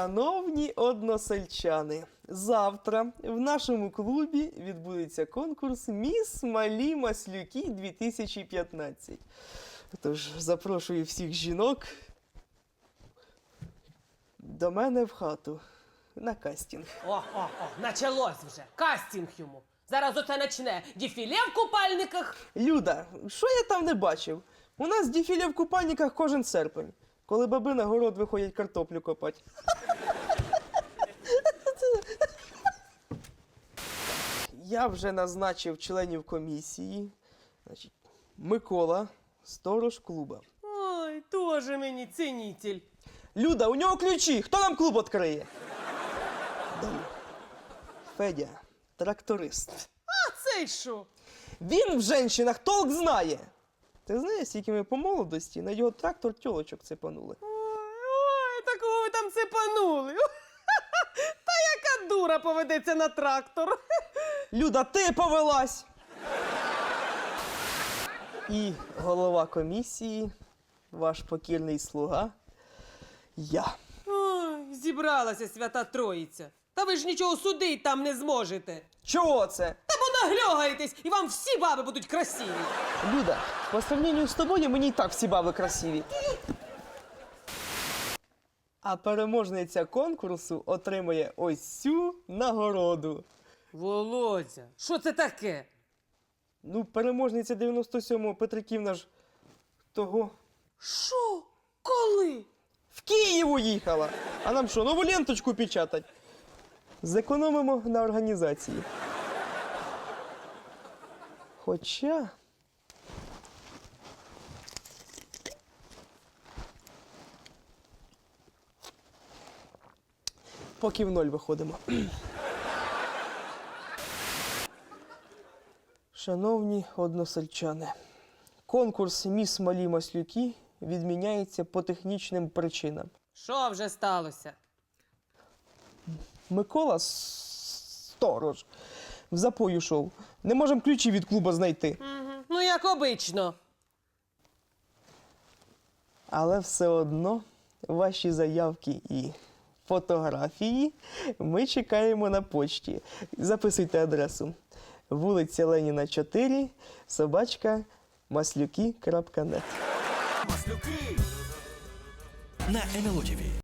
Шановні односельчани, завтра в нашому клубі відбудеться конкурс Міс Малі Маслюки 2015. Тож запрошую всіх жінок до мене в хату на кастинг. О, о, о, началось вже. Кастинг йому. Зараз оце начне. Дефіле в купальниках. Люда, що я там не бачив? У нас дефіле в купальниках кожен серпень, коли баби на город виходять картоплю копати. Я вже назначив членів комісії. Значить, Микола, сторож клуба. Ой, тоже мені цінитель. Люда, у нього ключі. Хто нам клуб відкриє? Далі. Федя, тракторист. А цей що? Він в женщинах толк знає. Ти знаєш, скільки ми по молодості на його трактор тьолочок цепанули. Ой, ой, такого ви там сипанули. Та яка дура поведеться на трактор. Люда, ти повелась. І голова комісії, ваш покірний слуга. Я. Ой, зібралася свята Троїця. Та ви ж нічого судить там не зможете. Чого це? Нагльогаєтесь, і вам всі баби будуть красиві. Люда, по сравнению з тобою мені і так всі баби красиві. А переможниця конкурсу отримує ось цю нагороду. Володя, що це таке? Ну, переможниця 97-го Петриківна ж того Що? Коли? в Київ уїхала. А нам що, нову ленточку печатать? Зекономимо на організації. Хоча. Поки в ноль виходимо. Шановні односельчани, конкурс Міс Малі Маслюки відміняється по технічним причинам. Що вже сталося? Микола сторож в запой ушов. Не можемо ключі від клуба знайти. Угу. Ну, як обично. Але все одно ваші заявки і фотографії ми чекаємо на почті. Записуйте адресу. Вулиця Леніна 4, собачка маслюки.нет. Маслюки на НЛО ТВ.